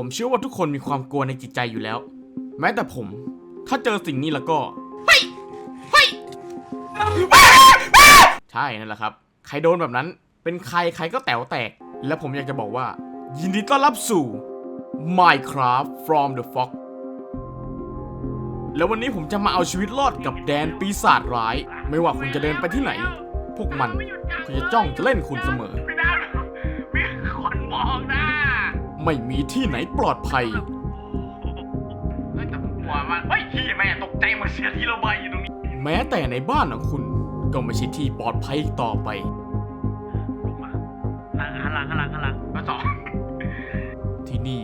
ผมเชื่อว่าทุกคนมีความกลัวในจิตใจอยู่แล้ว แม้แต่ผม ถ้าเจอสิ่งนี้แล้วก็เฮ้ยเฮ้ยใช่นั่นแหละครับ ใครโดนแบบนั้น เป็นใครใครก็แต๋วแตก และผมอยากจะบอกว่า ยินดีต้อนรับสู่ Minecraft from the Fog แล้ววันนี้ผมจะมาเอาชีวิตรอดกับแดนปีศาจร้าย ไม่ว่าคุณจะเดินไปที่ไหน พวกมันก็จะจ้องจะเล่นคุณเสมอ ไม่มีที่ไหนปลอดภัย เฮ้ยแต่ผมกลัวมันเฮ้ยพี่แม่ตกใจหมดเสียที่ระบายอยู่ตรงนี้แม้แต่ในบ้านของคุณ ก็ไม่ใช่ที่ปลอดภัยอีกต่อไป ลงมาหันหลังหันหลังหันหลังมาสองที่นี่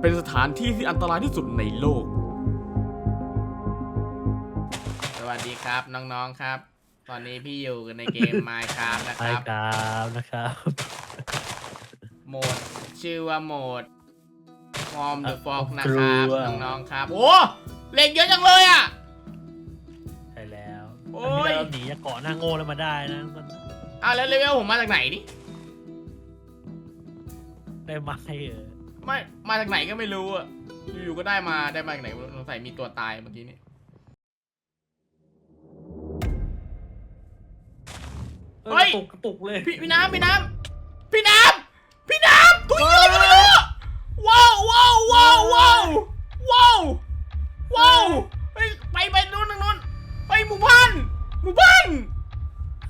เป็นสถานที่ที่อันตรายที่สุดในโลก สวัสดีครับน้องๆครับ ตอนนี้พี่อยู่ในเกม Minecraft นะคใช่รับครับนะครับ โหมด ชื่อว่าโหมด Form the อะ Fog ผมนะครับกลัว น้องๆครับ โอ้เหล็กเยอะจังเลยอะ ใช่แล้วโอ้อันยนี้เราหนีจากเกาะหน้าโง่แล้วมาได้นะมันอ้าวแล้วเลเวลผมมาจากไหนนี่ได้ไม้เออไม่มาจากไหนก็ไม่รู้อะอยู่ๆก็ได้มาได้มาจากไหนไม่รู้สงสัยมีตัวตายเมื่อกี้นี่เฮ้ย กระตุกกระตุกเลยพี่พี่น้ำพี่น้ำพี่น้ำพี่น้ำทุยอะไรก็ไม่รู้ว้าวว้าวว้าวว้าวว้าวว้าวเฮ้ยไปไปนู่นทางนู้นไปหมู่บ้านหมู่บ้าน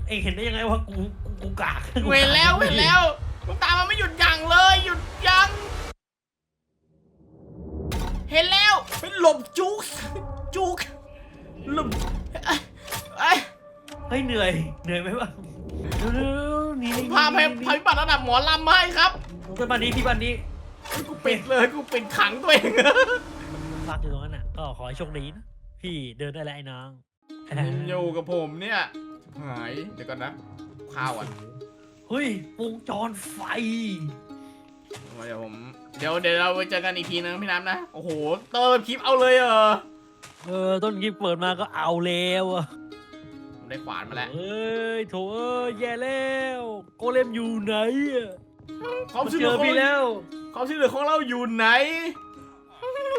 เองเห็นได้ยังไงว่ากูกูกูกากเห็นแล้วเห็นแล้วมันตามมาไม่หยุดยั้งเลยหยุดยั้งเห็นแล้วเป็นหลบจุกจุกหลบเอ้ยเอ้ยเฮ้ยเหนื่อยเหนื่อยไหมวะ เร็วๆหนี่พาไปพาพิบัติระดับหมอลำมาให้ครับไปบ้านนี้ที่บ้านนี้กูปิดเลยกูปิดขังตัวเองพักอยู่ตรงนั้นน่ะก็ขอให้โชคดีนะพี่เดินได้แล้วไอ้น้องอยู่กับผมเนี่ยหายเดี๋ยวก่อนนะข้าวอะเฮ้ยปรุงจรไฟเดี๋ยวผมเดี๋ยวเดี๋ยวเราไปเจอกันอีกทีนึงพี่น้ำนะโอ้โหเติมคลิปเอาเลยเหรอเออต้นคลิปเปิดมาก็เอาแล้วอะผม ได้ขวานมาแล้ว เอ้ยโถเอ้ยแย่แล้วโกเลมอยู่ไหนอะความมาช่วยเจเหลืออของพี่แล้ว ความช่วยเหลือของเราอยู่ไหน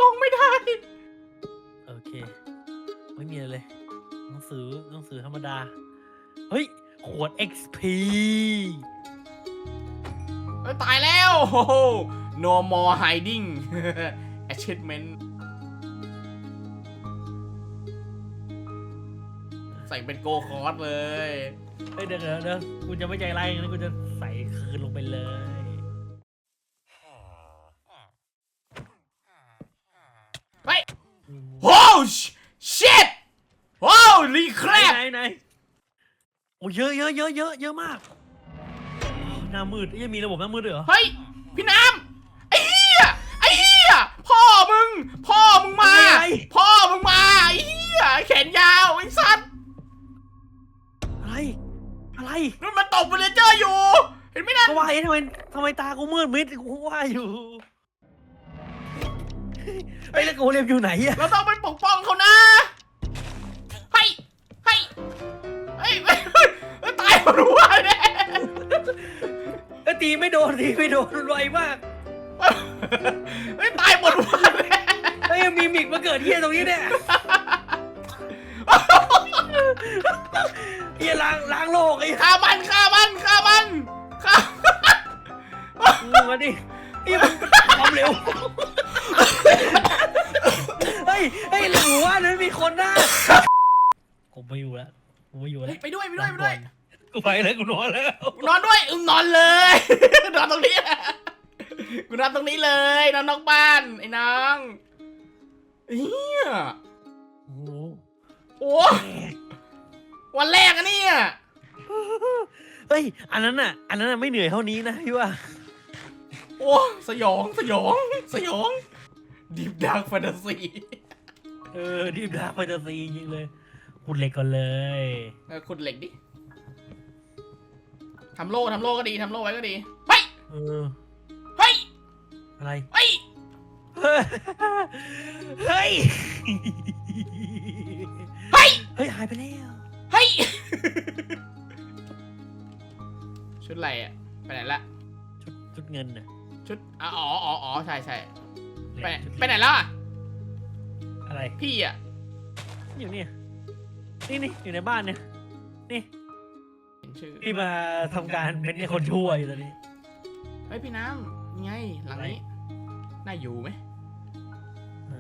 ลงไม่ได้ โอเค ไม่มีอะไรเลยหนังสือหนังสือธรรมดา เฮ้ย ขวด XP เอ้ยตายแล้วโอ้โห no more hiding achievement ใส่เป็นโกคอร์สเลย เฮ้ยเดี๋ยวเดี๋ยวเดี๋ยวกูจะไม่ใจร้ายนะกูจะใส่คืนลงไปเลยไป Oh shit Holy ไหน crap ไหนไหนโอ้เยอะเยอะเยอะเยอะเยอะมากหน้ามืดยังมีระบบหน้ามืดด้วยเหรอเฮ้ย พี่น้ำไอ้เหี้ย ไอ้เหี้ย พ่อมึง พ่อมึงมาอะไรพ่อมึงมา ไอ้เหี้ย แขนยาวไอ้สัตว์อะไรอะไร นั่นมันตบเวลเจอร์อยู่ เห็นไหมนั่นก็ว่าเอ๊ะทำไมทำไมตากูมืดมิดกูว่าอยู่ไอ้ยแล้วกูเรียมอยู่ไหนอะเราต้องไปปกป้องเขานะเฮ้ยเฮ้ยเฮ้ยเฮ้ยเฮ้ยเฮ้ยตายหมดหัวแน่เอ้ยตีไม่โดนตีไม่โดนไวมากเฮ้ยตายหมดหัวแน่เฮ้ยยังมีมิกมาเกิดเฮียตรงนี้เนี่ย เฮียล้างล้างโลกไอ้ฆ่ามันฆ่ามันฆ่ามันฆ่ามึงมาดิไอ้มันความเร็วเฮ้ยเฮ้ยหลังหัวนั้นมีคนนะกูไม่อยู่แล้วกูไม่อยู่เฮ้แล้ยวไปด้วยไปด้วยไปด้วยกูไปแล้วกูนอนแล้วกูนอนด้วยอืมนอนเลยนอนตรงนี้แหละกูนอนตรงนี้เลยนอนนอกบ้านไอ้น้องเฮียโอ้โหโอ้ วันแรกอะเนี่ยเฮ้ย อันนั้นน่ะ อันนั้นน่ะไม่เหนื่อยเท่านี้นะพี่ว่า โอ้สยองสยองสยองดีฟดาร์กแฟนตาซีเออดีดาร์กแฟนตาซีจริงๆเลยคุณเหล็กก่อนเลย เออขุดเหล็กดิทำโล่ทำโล่ก็ดีทำโล่ไว้ก็ดีเฮ้ยเออ เฮ้ยอะไร เฮ้ยเฮ้ย เฮ้ย เฮ้ย หายไปแล้วเฮ้ย ชุดอะไรอะไปไหนละชุดชุดเงินน่ะชุดอ๋ออ๋ออ๋อใช่ใช่ไปไปไหนแล้วอะอะไรพี่อะอยู่นี่นี่นี่อยู่ในบ้านเนี่ยนี่เห็นชื่อพี่มาทำการเป็นคนช่วยตอนนี้เฮ้ยพี่น้ำไงหลังนี้น่าอยู่ไหม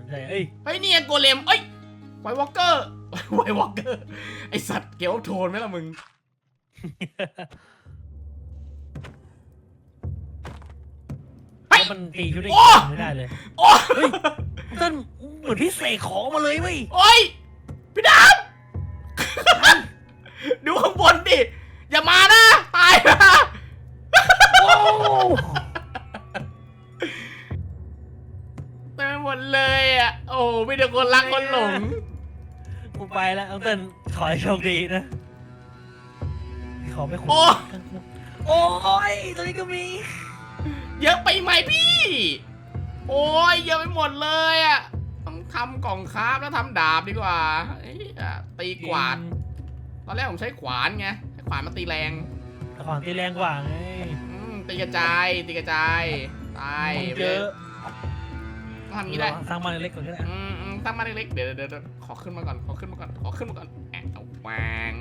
ใช่เอ้ย เฮ้ยนี่ไงโกเลมเอ้ย ไววอลเกอร์ไววอลเกอร์ ไอสัตว์เกลโทนไหมล่ะมึงเฮ้ยแล้วมันตีชุดได้โอ้ ไม่ได้เลยโอ้เฮ้ยต้นเหมือนพี่เสกของมาเลยเว้ยโอ้ยพี่น้ำดูข้างบนดิ อย่ามานะ ตายนะ โอ้เต็มไปหมดเลยอะ โอ้ไม่ได้คนรักคนหลงกู ไปแล้วน้องเต้นขอให้โชคดีนะขอไม่ขุดโอ้ โอ้ยตัวนี้ก็มี เยอะไปไหมพี่ โอ้ยเยอะไปหมดเลยอะต้องทำกล่องคราฟแล้วทำดาบดีกว่าเอ้ยอะตีกวาด ตอนแรกผมใช้ขวานไงใช้ขวานมาตีแรงแต่ของตีแรงกว่าไงอืมตีกระจายตีกระจายตายเยอะต้องทำอย่างนี้ได้ สร้างบ้านเล็กๆก่อนก็ได้อืมอืม ตั้งมาเล็กๆเดี๋ยวเดี๋ยวเดี๋ยวขอขึ้นมาก่อนขอขึ้นมาก่อนขอขึ้นมาก่อนแอะเอาวาง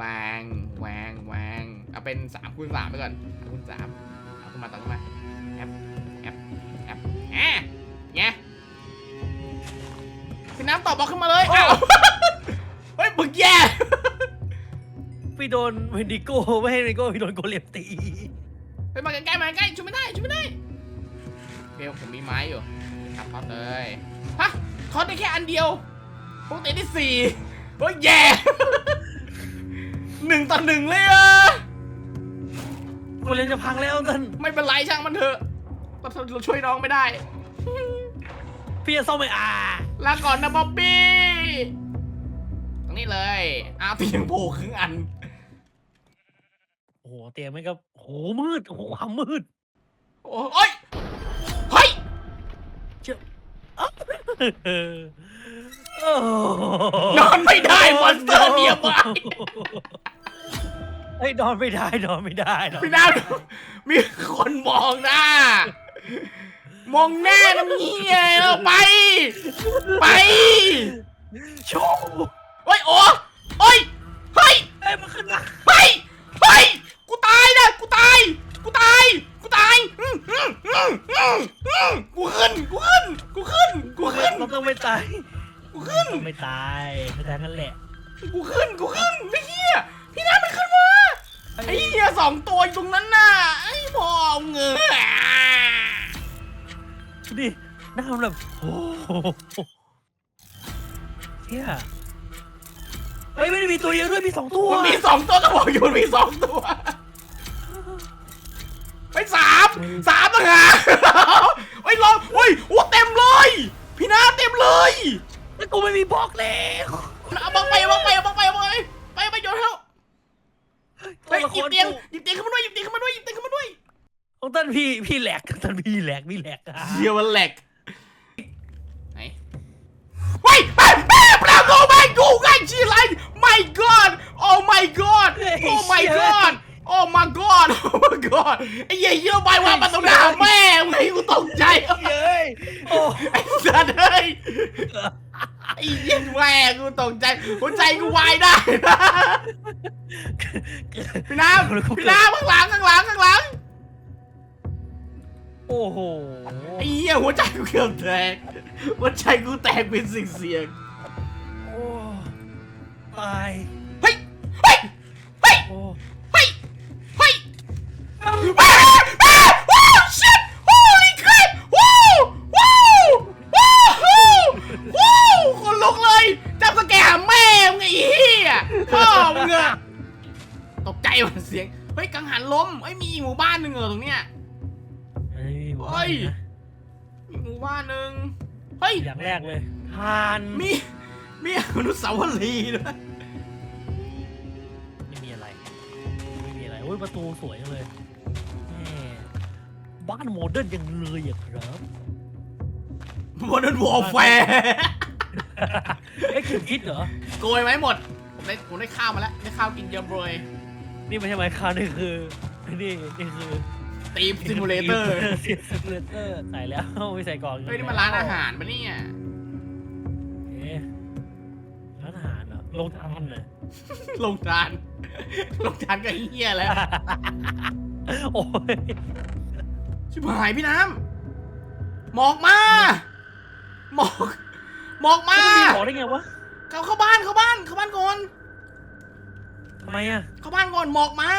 วางวางวางเอาเป็นสามคูณสามไปก่อนสามคูณสามเอาขึ้นมาต่อขึ้นมาแอปแอปแอปแอะไงพี่น้ำตอบบล็อกขึ้นมาเลยอ้าวเฮ้ยมึงแย่พี่โดนเวนดิโก้ไม่ให้เวนดิโก้พี่โดนโกเลมตีไปมาใกล้ๆมาใกล้ช่วยไม่ได้ช่วยไม่ได้โอเคผมมีไม้อยู่ ครับทอดเลยฮะทอดได้แค่อันเดียวปกติได้สี่โอ้ยแย่ หนึ่งต่อหนึ่งเลยอะโกเลมจะพังแล้วเต้นไม่เป็นไรช่างมันเถอะเราช่วยน้องไม่ได้ พี่จะซ่อมไม่อ่าลาก่อนนะบ๊อบบี้ตรงนี้เลยอ้าวเตียงโผล่ครึ่งอัน โอ้โหเตียงไม่ก็โอ้โหมืดโอ้โหความมืด โอ้ย นอนไม่ได้มอนสเตอร์เนียบายเฮ้ยนอนไม่ได้นอนไม่ได้นอนพี่น้ามีคนมองหน้า มองหน้าน้ำเงี้ยเอาไป ไปโชว์โอ้ยโอ้โอ้ยเฮ้ย เฮ้ยมันขึ้นมา เฮ้ยเฮ้ยกูตายนะกูตาย กูตาย กูตายอืมอืมอืมอืมอืม กูขึ้น กูขึ้น กูขึ้น กูขึ้นเราต้องไม่ตาย กูขึ้นต้องไม่ตายแค่นั้นแหละ กูขึ้น กูขึ้นไอ้เหี้ยพี่น้ามันขึ้นมา ไอ้เหี้ยสองตัวอยู่ตรงนั้นน่ะ ไอ้พ่อเงือดิหน้ามันแบบโอ้โหเฮียเฮ้ยไม่ได้มีตัวเดียวด้วยมีสองตัว มันมีสองตัวก็บอกอยู่มันมีสองตัว ไปสาม สามต่างหากไอ้ยลองเฮ้ยโอ้เต็มเลย พี่นาเต็มเลยแล้วกูไม่มีบล็อกแล้วเอาบังไปเอาบังไปเอาบังไปเอาบังไปไปไปโยนเขาไปตัวละหคยิบรเตียงหยิบเตียงขึ้นมาด้วยหยิบเตียงขึ้นมาด้วยหยิบเตียงขึ้นมาด้วยของต้นพี่พี่แหลกต้นพี่แหลกพี่แหลกอะเฮียมันแหลกไหนเฮ้ยแม่แม่ปลาโกแม่กูไงชีไร my god oh my god oh my god oh my god oh my god ไอ้เหี้ยเหี้ยใบวางมาตรงหน้าแม่ไงกูตกใจเย้ยโอ้ไอ้สัตว์เอ้ยไอ้เหี้ยแม่กูตกใจหัวใจกูวายได้นะพี่น้ำพี่น้ำข้างหลังข้างหลังข้างหลังโอ้โหไอ้เหี้ยหัวใจกูเกือบแตกหัวใจกูแตกเป็นสิ่งเสียงโอ้ตายเฮ้ยเฮ้ยเฮ้ย ฮ้ยเฮ้ยมีหมู่บ้านหนึ่งเฮ้ยอย่างแรกเลยทานมีมีอนุสาวรีย์ด้วยไม่มีอะไรไม่มีอะไรโอ้ยประตูสวยจังเลยแหมบ้านโมเดิร์นยังเลยอะครับโมเดิร์นวอลแฟร์ไอ้ยคิดคิดเหรอโกยไหมหมดผมได้ผมได้ข้าวมาแล้วได้ข้าวกินเยอะเลยนี่ไม่ใช่ไมค์คาวนี่คือนี่นี่คือ ตีมซิมูเลเตอร์ซิมูเลเตอร์ใส่แล้วไม่ใส่กล่องเฮ้ยนี่มันร้านอาหารปะเนี่ยเอ๊ะร้านอาหารเหรอลงทานเหรอลงทานลงทานก็เฮียแล้ว โอ้ยชิบหายพี่น้ำหมอกมาหมอกหมอกมามันมีของได้ไงวะเข้าเข้าบ้านเข้าบ้านเข้าบ้านก่อนทำไมอะเข้าบ้านก่อนหมอกมา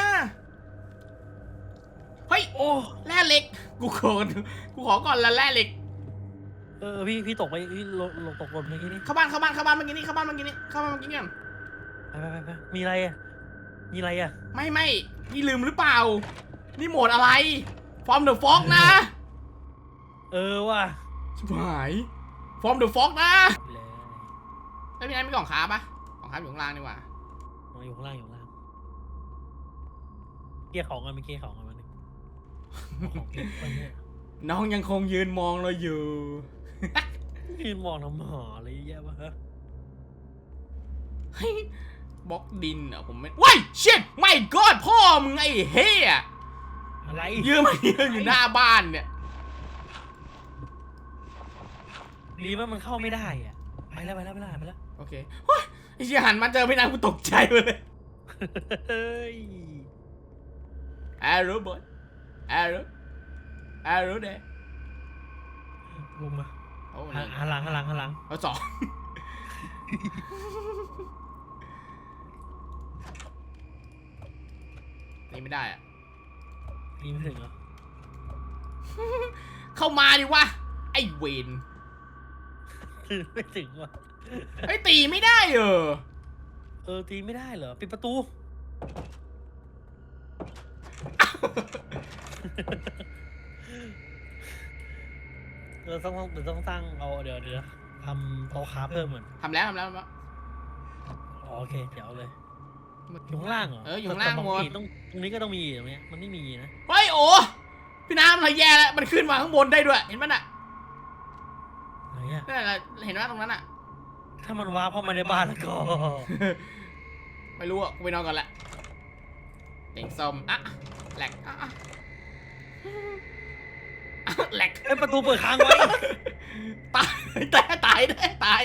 เฮ้ยโอ้แร่เหล็ก กูขอกูขอก่อนละแร่เหล็ก เออพี่พี่ตกไปพี่ลงลงตกลงเมื่อกี้นี่เข้าบ้านเข้าบ้านเข้าบ้านเมื่อกี้นี้เข้าบ้านเมื่อกี้นี้เข้าบ้านเมื่อกี้นี้ก่อนไปไปไปไปมีอะไรอะมีอะไรอะไม่ไม่นี่ลืมหรือเปล่า นี่โหมดอะไร ฟอร์มเดอะฟอกนะเออว่ะชิบหาย ฟอร์มเดอะฟอกนะเลยแล้วพี่นายมีกล่องค้าปะกล่องค้าอยู่ข้างล่างนี่หว่ามาอยู่ข้างล่างอยู่ข้างล่างเกียร์ของกันไม่เกียร์ของกันมาหนึ่งเอา ของเก็บไว้เนี่ยน้องยังคงยืนมองเราอยู่ ยืนมองทำหาอะไรเยอะแยะวะฮะเฮ้ยบล็อกดินเหรอะผมไม่ว้ายเชิดไม่กอดพ่อมึงไอ้เฮียอะไรยืนมายืนอยู่หน้าบ้านเนี่ย ดีว่ามันเข้าไม่ได้อะไปแล้วไปแล้วไปแล้วไปแล้วโอเคเฮ้ยไอ้เชี่ยหันมาเจอพี่นายกูตกใจไปเลยเฮ้ยแอโรบอยแอโรแอโรเดย์ลงมาโอ้หันหันหลังหันหลังหันหลังเอาสองนี่ไม่ได้อะนี่ไม่ถึงเหรอ เข้ามาดิวะ ไอ้เวนไม่ถึงว่ะไอ้ยตีไม่ได้เออ เออตีไม่ได้เหรอ ปิดประตู เออต้องต้องเดี๋ยวต้องตั้งเอาเดี๋ยวเดี๋ยวทำโต๊ะค้าเพิ่มเหมือนทำแล้วทำแล้วทำแล้วอ๋อโอเค เดี๋ยวเอาเลยอยู่ข้างล่างเหรอเอออยู่ข้างล่างแต่หมดตรงตรงนี้ก็ต้องมีตรงเนี้ยมันไม่มีนะเฮ้ยโอ้พี่น้ำเราแย่แล้วมันขึ้นมาข้างบนได้ด้วย เห็นมันอะไหนอะนั่นแหละเห็นว่าตรงนั้นอะ ถ้ามันว้าร์ปเข้ามาในบ้านแล้วก็ ไม่รู้อะกูไปนอนก่อนแหละเต่งส้มอะแหลกอะอะอะ แหลกเอ้ยประตูเปิดค้างไว้ ตายตายตายได้ตาย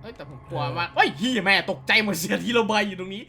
เฮ้ยแต่ผมกลัวมากเฮ้ยเฮียแม่ตกใจหมดเสียที่ระบายอยู่ตรงนี้